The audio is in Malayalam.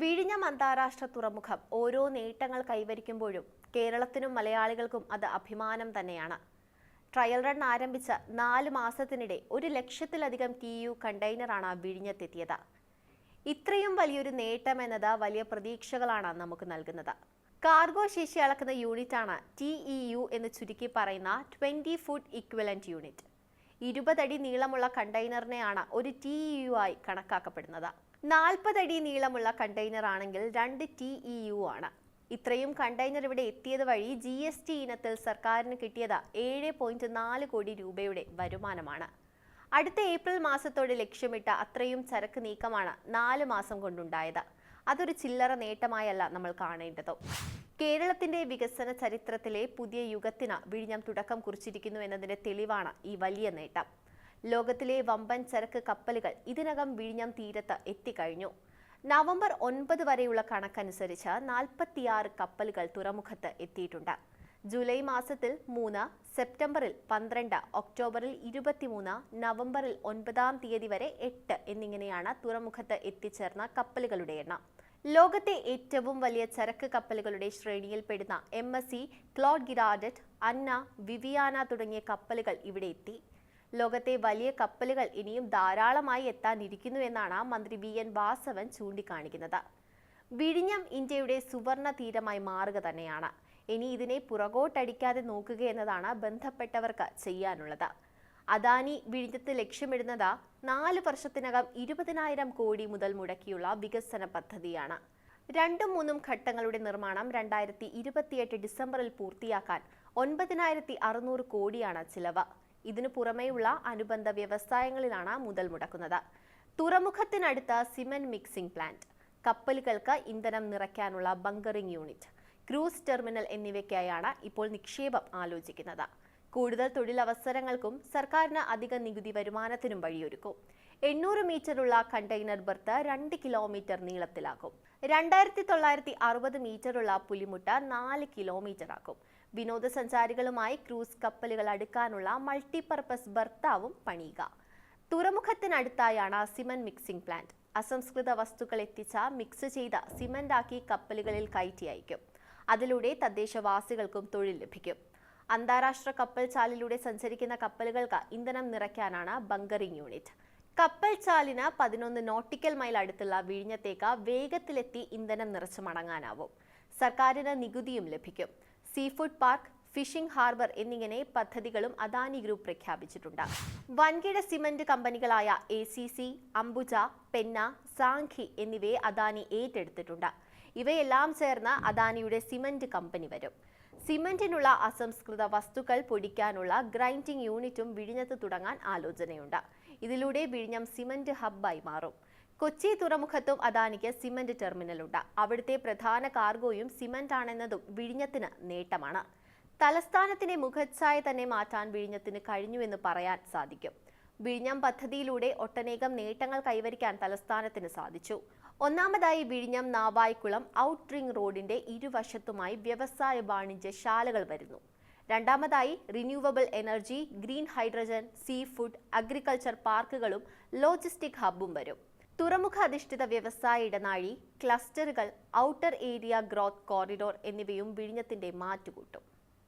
വിഴിഞ്ഞം അന്താരാഷ്ട്ര തുറമുഖം ഓരോ നേട്ടങ്ങൾ കൈവരിക്കുമ്പോഴും കേരളത്തിനും മലയാളികൾക്കും അത് അഭിമാനം തന്നെയാണ്. ട്രയൽ റൺ ആരംഭിച്ച നാല് മാസത്തിനിടെ ഒരു ലക്ഷത്തിലധികം ടി യു കണ്ടെയ്നറാണ് വിഴിഞ്ഞത്തെത്തിയത്. ഇത്രയും വലിയൊരു നേട്ടം എന്നത് വലിയ പ്രതീക്ഷകളാണ് നമുക്ക് നൽകുന്നത്. കാർഗോ ശേഷി അളക്കുന്ന യൂണിറ്റാണ് ടി ഇ യു എന്ന് ചുരുക്കി പറയുന്ന ട്വന്റി ഫുഡ് ഇക്വലന്റ് യൂണിറ്റ്. ഇരുപതടി നീളമുള്ള കണ്ടെയ്നറിനെയാണ് ഒരു ടി ഇ യു ആയി കണക്കാക്കപ്പെടുന്നത്. നാൽപ്പതടി നീളമുള്ള കണ്ടെയ്നർ ആണെങ്കിൽ രണ്ട് ടി ഇ യു ആണ്. ഇത്രയും കണ്ടെയ്നർ ഇവിടെ എത്തിയത് വഴി ജി എസ് ടി ഇനത്തിൽ സർക്കാരിന് കിട്ടിയത് ഏഴ് പോയിന്റ് നാല് കോടി രൂപയുടെ വരുമാനമാണ്. അടുത്ത ഏപ്രിൽ മാസത്തോടെ ലക്ഷ്യമിട്ട അത്രയും ചരക്ക് നീക്കമാണ് നാല് മാസം കൊണ്ടുണ്ടായത്. അതൊരു ചില്ലറ നേട്ടമായല്ല നമ്മൾ കാണേണ്ടത്. കേരളത്തിന്റെ വികസന ചരിത്രത്തിലെ പുതിയ യുഗത്തിന് വിഴിഞ്ഞം തുടക്കം കുറിച്ചിരിക്കുന്നു എന്നതിന്റെ തെളിവാണ് ഈ വലിയ നേട്ടം. ലോകത്തിലെ വമ്പൻ ചരക്ക് കപ്പലുകൾ ഇതിനകം വിഴിഞ്ഞം തീരത്ത് എത്തിക്കഴിഞ്ഞു. നവംബർ ഒൻപത് വരെയുള്ള കണക്കനുസരിച്ച് നാൽപ്പത്തിയാറ് കപ്പലുകൾ തുറമുഖത്ത് എത്തിയിട്ടുണ്ട്. ജൂലൈ മാസത്തിൽ മൂന്ന് സെപ്റ്റംബറിൽ പന്ത്രണ്ട് ഒക്ടോബറിൽ ഇരുപത്തിമൂന്ന് നവംബറിൽ ഒൻപതാം തീയതി വരെ എട്ട് എന്നിങ്ങനെയാണ് തുറമുഖത്ത് എത്തിച്ചേർന്ന കപ്പലുകളുടെ എണ്ണം. ലോകത്തെ ഏറ്റവും വലിയ ചരക്ക് കപ്പലുകളുടെ ശ്രേണിയിൽപ്പെടുന്ന M S C Claude Girardet Anna Viviana തുടങ്ങിയ കപ്പലുകൾ ഇവിടെ എത്തി. ലോകത്തെ വലിയ കപ്പലുകൾ ഇനിയും ധാരാളമായി എത്താനിരിക്കുന്നു എന്നാണ് മന്ത്രി വി എൻ വാസവൻ ചൂണ്ടിക്കാണിക്കുന്നത്. വിഴിഞ്ഞം ഇന്ത്യയുടെ സുവർണ തീരമായി മാറുക തന്നെയാണ്. ഇനി ഇതിനെ പുറകോട്ടടിക്കാതെ നോക്കുക എന്നതാണ് ബന്ധപ്പെട്ടവർക്ക് ചെയ്യാനുള്ളത്. അദാനി വിഴിഞ്ഞത്ത് ലക്ഷ്യമിടുന്നത് നാല് വർഷത്തിനകം ഇരുപതിനായിരം കോടി മുതൽ മുടക്കിയുള്ള വികസന പദ്ധതിയാണ്. രണ്ടും മൂന്നും ഘട്ടങ്ങളുടെ നിർമ്മാണം രണ്ടായിരത്തി ഇരുപത്തിയെട്ട് ഡിസംബറിൽ പൂർത്തിയാക്കാൻ ഒൻപതിനായിരത്തി അറുന്നൂറ് കോടിയാണ് ചിലവ്. ഇതിനു പുറമെയുള്ള അനുബന്ധ വ്യവസായങ്ങളിലാണ് മുതൽ മുടക്കുന്നത്. തുറമുഖത്തിനടുത്ത സിമന്റ് മിക്സിംഗ് പ്ലാന്റ് കപ്പലുകൾക്ക് ഇന്ധനം നിറയ്ക്കാനുള്ള ബങ്കറിംഗ് യൂണിറ്റ് ക്രൂസ് ടെർമിനൽ എന്നിവയ്ക്കായാണ് ഇപ്പോൾ നിക്ഷേപം ആലോചിക്കുന്നത്. കൂടുതൽ തൊഴിലവസരങ്ങൾക്കും സർക്കാരിന് അധിക നികുതി വരുമാനത്തിനും വഴിയൊരുക്കും. എണ്ണൂറ് മീറ്ററുള്ള കണ്ടെയ്നർ ബർത്ത് രണ്ട് കിലോമീറ്റർ നീളത്തിലാക്കും. രണ്ടായിരത്തി തൊള്ളായിരത്തി അറുപത് മീറ്ററുള്ള പുലിമുട്ട നാല് കിലോമീറ്റർ ആക്കും വിനോദസഞ്ചാരികളുമായി ക്രൂസ് കപ്പലുകൾ അടുക്കാനുള്ള മൾട്ടിപർപ്പസ് ബർത്താവും പണിയുക. തുറമുഖത്തിനടുത്തായാണ് സിമന്റ് മിക്സിംഗ് പ്ലാന്റ്. അസംസ്കൃത വസ്തുക്കൾ എത്തിച്ച മിക്സ് ചെയ്ത സിമന്റ് ആക്കി കപ്പലുകളിൽ കയറ്റി അയക്കും. അതിലൂടെ തദ്ദേശവാസികൾക്കും തൊഴിൽ ലഭിക്കും. അന്താരാഷ്ട്ര കപ്പൽ ചാലിലൂടെ സഞ്ചരിക്കുന്ന കപ്പലുകൾക്ക് ഇന്ധനം നിറയ്ക്കാനാണ് ബങ്കറിംഗ് യൂണിറ്റ്. കപ്പൽ ചാലിന് പതിനൊന്ന് നോട്ടിക്കൽ മൈൽ അടുത്തുള്ള വിഴിഞ്ഞത്തേക്ക് വേഗത്തിലെത്തി ഇന്ധനം നിറച്ചു മടങ്ങാനാവും. സർക്കാരിന് നികുതിയും ലഭിക്കും. Sea food park fishing harbour എന്നിങ്ങനെ പദ്ധതികളും അദാനി ഗ്രൂപ്പ് പ്രഖ്യാപിച്ചിട്ടുണ്ട്. വൻകിട cement കമ്പനികളായ A C C Ambuja Penna Sanghi എന്നിവയെ അദാനി ഏറ്റെടുത്തിട്ടുണ്ട്. ഇവയെല്ലാം ചേർന്ന് അദാനിയുടെ സിമന്റ് കമ്പനി വരും. സിമന്റിനുള്ള അസംസ്കൃത വസ്തുക്കൾ പൊടിക്കാനുള്ള ഗ്രൈൻഡിംഗ് യൂണിറ്റും വിഴിഞ്ഞത്ത് തുടങ്ങാൻ ആലോചനയുണ്ട്. ഇതിലൂടെ വിഴിഞ്ഞം സിമന്റ് ഹബ്ബായി മാറും. കൊച്ചി തുറമുഖത്തും അദാനിക്ക് സിമന്റ് ടെർമിനലുണ്ട്. അവിടുത്തെ പ്രധാന കാർഗോയും സിമന്റ് ആണെന്നതും വിഴിഞ്ഞത്തിന് നേട്ടമാണ്. തലസ്ഥാനത്തിന്റെ മുഖച്ഛായ തന്നെ മാറ്റാൻ വിഴിഞ്ഞത്തിന് കഴിഞ്ഞുവെന്ന് പറയാൻ സാധിക്കും. വിഴിഞ്ഞം പദ്ധതിയിലൂടെ ഒട്ടനേകം നേട്ടങ്ങൾ കൈവരിക്കാൻ തലസ്ഥാനത്തിന് സാധിച്ചു. ഒന്നാമതായി വിഴിഞ്ഞം നാവായിക്കുളം ഔട്ട് റിംഗ് റോഡിന്റെ ഇരുവശത്തുമായി വ്യവസായ വാണിജ്യ ശാലകൾ വരുന്നു. രണ്ടാമതായി renewable energy green hydrogen sea food agriculture പാർക്കുകളും ലോജിസ്റ്റിക് ഹബ്ബും വരും. തുറമുഖ അധിഷ്ഠിത വ്യവസായ ഇടനാഴി ക്ലസ്റ്ററുകൾ ഔട്ടർ ഏരിയ ഗ്രോത്ത് കോറിഡോർ എന്നിവയും വിഴിഞ്ഞത്തിന്റെ മാറ്റുകൂട്ടും.